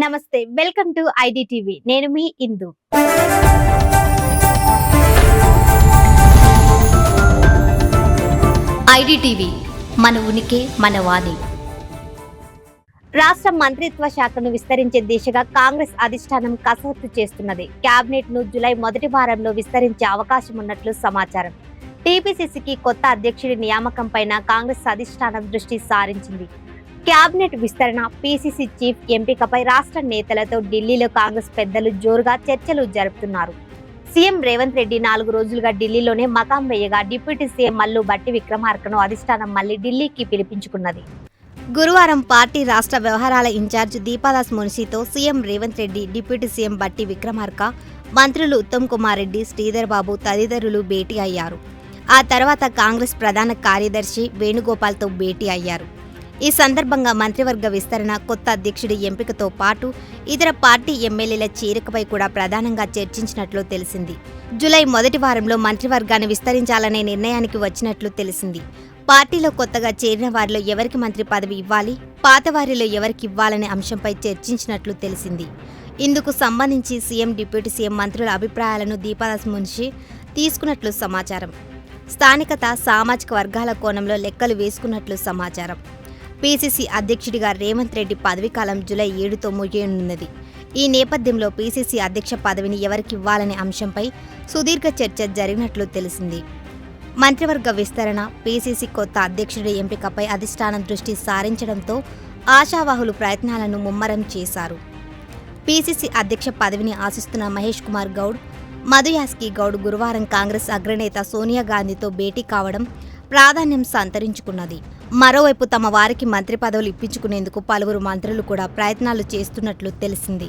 నమస్తే welcome to ID TV నేను మీ ఇందు. IDTV మన ఉనికి మన వాణి. రాష్ట్ర మంత్రిత్వ శాఖను విస్తరించే దిశగా కాంగ్రెస్ అధిష్టానం కసరత్తు చేస్తున్నది. కేబినెట్ను జులై మొదటి వారంలో విస్తరించే అవకాశం ఉన్నట్లు సమాచారం. టీపీసీసీకి కొత్త అధ్యక్షుడి నియామకం పైన కాంగ్రెస్ అధిష్టానం దృష్టి సారించింది. క్యాబినెట్ విస్తరణ పీసీసీ చీఫ్ ఎంపికపై రాష్ట్ర నేతలతో ఢిల్లీలో కాంగ్రెస్ పెద్దలు జోరుగా చర్చలు జరుపుతున్నారు. సీఎం రేవంత్ రెడ్డి నాలుగు రోజులుగా ఢిల్లీలోనే మకాం వేయగా డిప్యూటీ సీఎం మల్లు బట్టి విక్రమార్కను అధిష్టానం మళ్ళీ ఢిల్లీకి పిలిపించుకున్నది. గురువారం పార్టీ రాష్ట్ర వ్యవహారాల in-charge Deepa Das మున్షితో CM Revanth Reddy deputy CM Bhatti Vikramarka మంత్రులు ఉత్తమ్ కుమార్ రెడ్డి శ్రీధర్ బాబు తదితరులు భేటీ అయ్యారు. ఆ తర్వాత కాంగ్రెస్ ప్రధాన కార్యదర్శి వేణుగోపాల్తో భేటీ అయ్యారు. ఈ సందర్భంగా మంత్రివర్గ విస్తరణ కొత్త అధ్యక్షుడి ఎంపికతో పాటు ఇతర పార్టీ ఎమ్మెల్యేల చేరికపై కూడా ప్రధానంగా చర్చించినట్లు తెలిసింది. జూలై మొదటి వారంలో మంత్రివర్గాన్ని విస్తరించాలనే నిర్ణయానికి వచ్చినట్లు తెలిసింది. పార్టీలో కొత్తగా చేరిన వారిలో ఎవరికి మంత్రి పదవి ఇవ్వాలి పాత వారిలో ఎవరికి ఇవ్వాలనే అంశంపై చర్చించినట్లు తెలిసింది. ఇందుకు సంబంధించి సీఎం డిప్యూటీ సీఎం మంత్రుల అభిప్రాయాలను దీపాదాస్ మున్షి తీసుకున్నట్లు సమాచారం. స్థానికత సామాజిక వర్గాల కోణంలో లెక్కలు వేసుకున్నట్లు సమాచారం. పీసీసీ అధ్యక్షుడిగా రేవంత్ రెడ్డి పదవీకాలం జూలై ఏడుతో ముగియనున్నది. ఈ నేపథ్యంలో పీసీసీ అధ్యక్ష పదవిని ఎవరికి ఇవ్వాలనే అంశంపై సుదీర్ఘ చర్చ జరిగినట్లు తెలిసింది. మంత్రివర్గ విస్తరణ పీసీసీ కొత్త అధ్యక్షుడి ఎంపికపై అధిష్టానం దృష్టి సారించడంతో ఆశావాహులు ప్రయత్నాలను ముమ్మరం చేశారు. పీసీసీ అధ్యక్ష పదవిని ఆశిస్తున్న మహేష్ కుమార్ గౌడ్ మధుయాస్కి గౌడ్ గురువారం కాంగ్రెస్ అగ్రనేత సోనియా గాంధీతో భేటీ కావడం ప్రాధాన్యం సంతరించుకున్నది. మరోవైపు తమ వారికి మంత్రి పదవులు ఇప్పించుకునేందుకు పలువురు మంత్రులు కూడా ప్రయత్నాలు చేస్తున్నట్లు తెలిసింది.